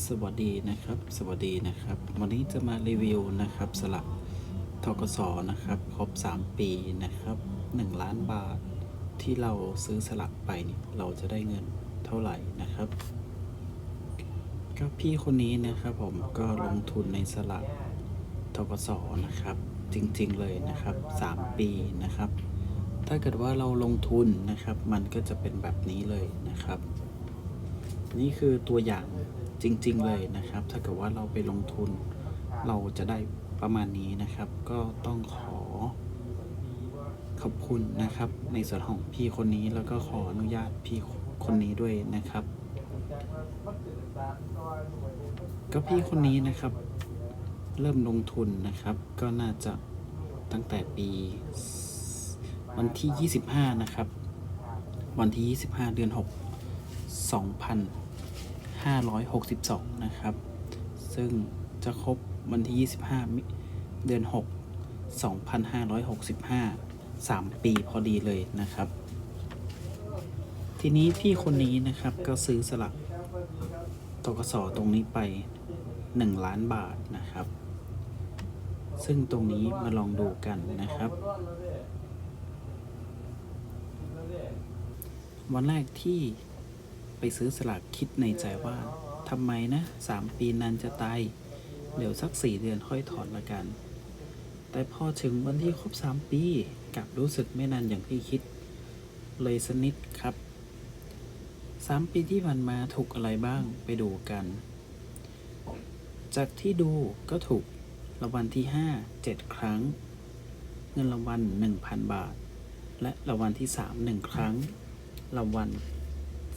สวัสดีนะครับ สวัสดีนะครับ วันนี้จะมารีวิวนะครับสลักทกสนะครับ ครบ 3 ปีนะครับ 1 ล้านบาทที่เราซื้อสลักไปเนี่ยเราจะได้เงินเท่าไหร่นะครับ ก็พี่คนนี้นะครับผมก็ลงทุนในสลักทกสนะครับ จริงๆเลยนะครับ 3 ปีนะครับ ถ้าเกิดว่าเราลงทุนนะครับ มันก็จะเป็นแบบนี้เลยนะครับ นี่คือตัวอย่างจริง ๆ เลยนะครับ ถ้าเกิดว่าเราไปลงทุนเราจะได้ประมาณนี้นะครับ ก็ต้องขอขอบคุณนะครับ ในส่วนของพี่คนนี้แล้วก็ขออนุญาตพี่คนนี้ด้วยนะครับ ก็พี่คนนี้นะครับ เริ่มลงทุนนะครับ ก็น่าจะตั้งแต่ปีวันที่ 25 นะครับ วันที่ 25 เดือน 6 2,562 นะครับ ซึ่งจะครบวันที่ 25มิเดือน 6 2,565 3 ปีพอดีเลยนะครับ ทีนี้พี่คนนี้นะครับก็ซื้อสลักตกสตรงนี้ไป 1 ล้านบาทนะครับ ซึ่งตรงนี้มาลองดูกันนะครับ วันแรกที่ ไปซื้อสลากคิดในใจว่าทำไมนะสามปีนานจะตาย เดี๋ยวสักสี่เดือนค่อยถอนละกัน แต่พอถึงวันที่ครบสามปีกลับรู้สึกไม่นานอย่างที่คิด เลยสนิดครับสามปีที่ผ่านมาถูกอะไรบ้างไปดูกัน จากที่ดูก็ถูกรางวัลที่ห้าเจ็ดครั้ง เงินรางวัลหนึ่งพันบาท และรางวัลที่สามหนึ่งครั้งรางวัล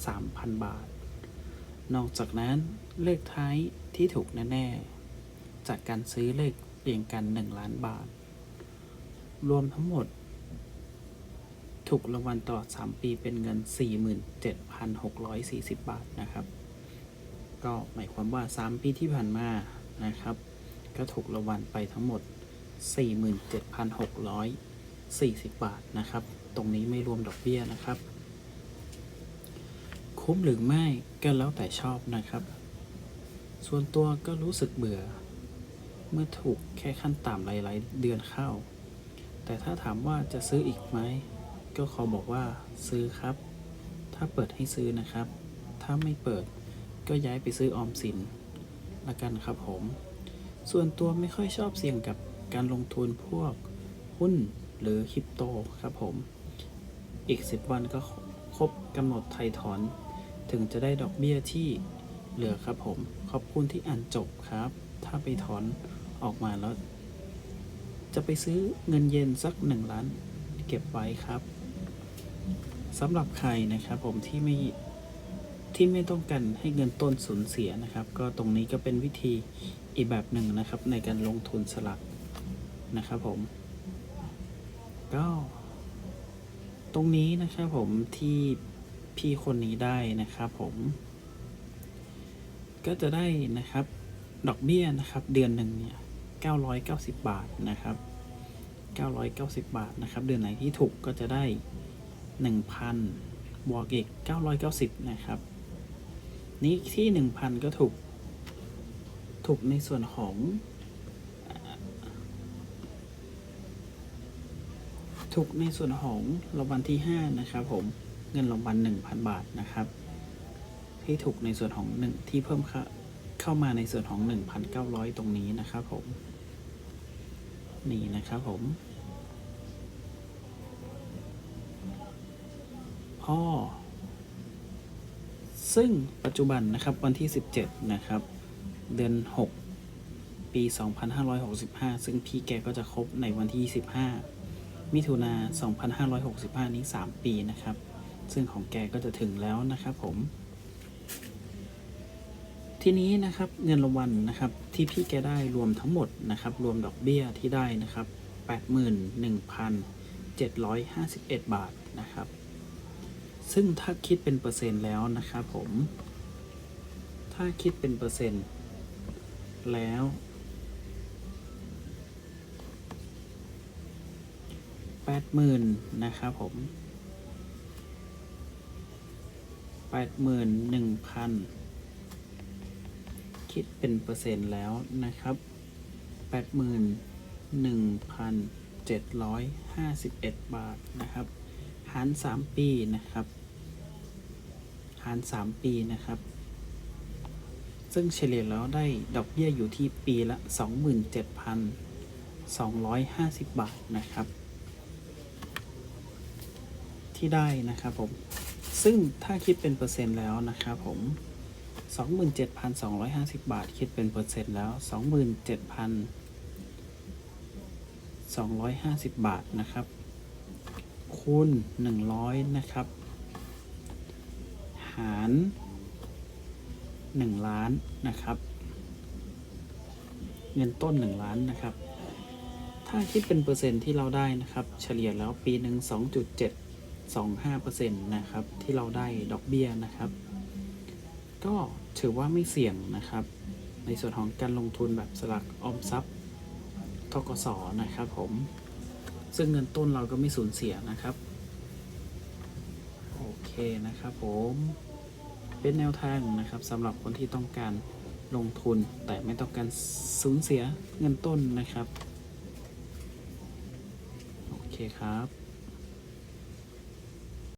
3,000 บาท นอกจากนั้นเลขท้ายที่ถูกแน่ๆ จากการซื้อเลขเรียงกัน 1 ล้านบาท รวมทั้งหมด ถูกรางวัลตลอด 3 ปีเป็นเงิน 47,640 บาทนะครับ ก็หมายความว่า 3 ปีที่ผ่านมานะครับ ก็ถูกรางวัลไปทั้งหมด 47,640 บาทนะครับ ตรงนี้ไม่รวมดอกเบี้ยนะครับ คุ้มหรือไม่ก็แล้วแต่ชอบนะครับ ส่วนตัวก็รู้สึกเบื่อ เมื่อถูกแค่ขั้นต่ำหลายๆ เดือนเข้า แต่ถ้าถามว่าจะซื้ออีกไหมก็ขอบอกว่าซื้อครับ ถ้าเปิดให้ซื้อนะครับ ถ้าไม่เปิดก็ย้ายไปซื้อออมสินละกันครับผม ส่วนตัวไม่ค่อยชอบเสี่ยงกับการลงทุนพวกหุ้นหรือคริปโตครับผม อีก 10 วันก็ครบกำหนดไทยถอน ถึงจะได้ดอกเบี้ยที่เหลือครับผม ขอบคุณที่อ่านจบครับ ถ้าไปถอนออกมาแล้ว จะไปซื้อเงินเย็นสักหนึ่งล้าน เก็บไว้ครับสำหรับใครนะครับผมที่ไม่ที่ไม่ต้องการให้เงินต้นสูญเสียนะครับ ก็ตรงนี้ก็เป็นวิธีอีกแบบหนึ่งนะครับ ในการลงทุนสลักนะครับผม ก็ ตรงนี้นะครับผมที่ พี่คนนี้ได้นะครับผมก็จะได้นะครับ ดอกเบี้ยนะครับ เดือนหนึ่งเนี่ย990 บาทนะครับ 990 บาทนะครับ เดือนไหนที่ถูกก็จะได้ 1,000บวกอีก990 นะครับ นี้ที่ 1,000 ก็ถูก ถูกในส่วนของ ถูกในส่วนของรางวัลที่ 5 นะครับผม เงินรางวัล1,000 บาทนะครับ ที่ถูกในส่วนของหนึ่งที่เพิ่มเข้าเข้ามาในส่วนของ 1,900 ตรงนี้นะครับผม นี่นะครับผม พ่อ ซึ่งปัจจุบันนะครับวันที่ 17 นะครับ เดือน 6 ปี 2565 ซึ่งพี่แกก็จะครบในวันที่ 25มิถุนา 2565 นี้ 3 ปีนะครับ ซึ่งของแกก็จะถึงแล้วนะครับผม ทีนี้นะครับเงินรางวัลนะครับที่พี่แกได้รวมทั้งหมดนะครับ รวมดอกเบี้ยที่ได้นะครับ 81,751 บาทนะครับ ซึ่งถ้าคิดเป็นเปอร์เซ็นต์แล้วนะครับผม ถ้าคิดเป็นเปอร์เซ็นต์แล้วแปดหมื่นนะครับผม ดหมื่นหนึ่งพันคิดเป็นเปอร์เซ็นต์แล้วนะครับแปดหมื่นหนึ่งพันเจ็ดร้อยห้าสิบเอ็ดบาทนะครับ หารสามปีนะครับ หารสามปีนะครับ ซึ่งเฉลี่ยแล้วได้ดอกเบี้ยอยู่ที่ปีละ27,250บาทนะครับ ที่ได้นะครับผม ซึ่งถ้าคิดเป็นเปอร์เซ็นต์แล้วนะครับผม 27,250 บาท คิดเป็นเปอร์เซ็นต์แล้ว 27,250 บาทนะครับ คูณ 100 นะครับ หาร 1 ล้านนะครับ เงินต้น 1 ล้านนะครับ ถ้าคิดเป็นเปอร์เซ็นต์ที่เราได้นะครับ เฉลี่ยแล้วปีหนึ่ง 2.725%นะครับ ที่เราได้ดอกเบี้ยนะครับ ก็ถือว่าไม่เสี่ยงนะครับ ในส่วนของการลงทุนแบบสลักออมทรัพย์ทกสนะครับผม ซึ่งเงินต้นเราก็ไม่สูญเสียนะครับ โอเคนะครับผมเป็นแนวทางนะครับสำหรับคนที่ต้องการลงทุนแต่ไม่ต้องการสูญเสียเงินต้นนะครับ โอเคครับ